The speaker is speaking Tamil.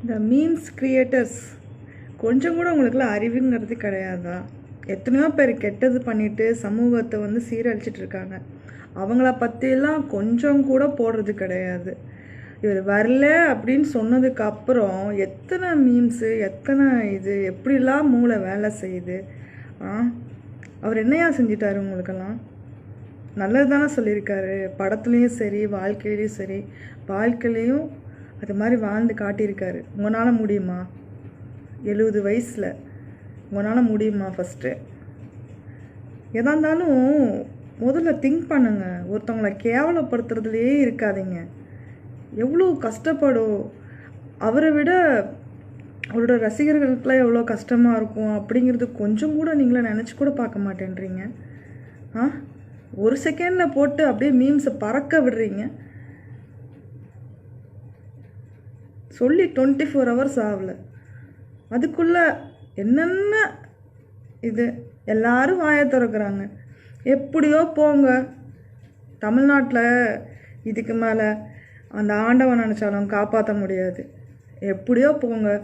இந்த மீம்ஸ் கிரியேட்டர்ஸ் கொஞ்சம் கூட உங்களுக்குலாம் அறிவுங்கிறது கிடையாதா? எத்தனையோ பேர் கெட்டது பண்ணிட்டு சமூகத்தை வந்து சீரழிச்சிட்டு இருக்காங்க. அவங்கள பற்றியெல்லாம் கொஞ்சம் கூட போடுறது கிடையாது. இவர் வரல அப்படின்னு சொன்னதுக்கு அப்புறம் எத்தனை மீம்ஸு எத்தனை இது எப்படிலாம் மூளை வேலை செய்யுது? ஆ? அவர் என்னையா செஞ்சிட்டாரு உங்களுக்கெல்லாம்? நல்லது தானே சொல்லியிருக்காரு. படத்துலேயும் சரி வாழ்க்கையிலையும் சரி. வாழ்க்கையிலையும் அது மாதிரி வாழ்ந்து காட்டியிருக்காரு. உங்களால் முடியுமா? எழுபது வயசில். உங்களால் முடியுமா ஃபஸ்ட்டு எதா இருந்தாலும் முதல்ல திங்க் பண்ணுங்க. ஒருத்தவங்கள கேவலப்படுத்துறதுலையே இருக்காதீங்க. எவ்வளோ கஷ்டப்படும் அவரை விட அவரோட ரசிகர்களுக்கெலாம் எவ்வளோ கஷ்டமாக இருக்கும் அப்படிங்கிறது கொஞ்சம் கூட நீங்களே நினச்சி கூட பார்க்க மாட்டேன்றீங்க. ஆ? ஒரு செகண்டில் போட்டு அப்படியே மீம்ஸை பறக்க விடுறீங்க. சொல்லி டுவெண்ட்டி ஃபோர் ஹவர்ஸ் ஆகல. அதுக்குள்ளே என்னென்ன இது? எல்லாரும் வாயை திறக்கிறாங்க. எப்படியோ போங்க. தமிழ்நாட்டில் இதுக்கு மேலே அந்த ஆண்டவன் நினச்சாலும் காப்பாற்ற முடியாது. எப்படியோ போங்க.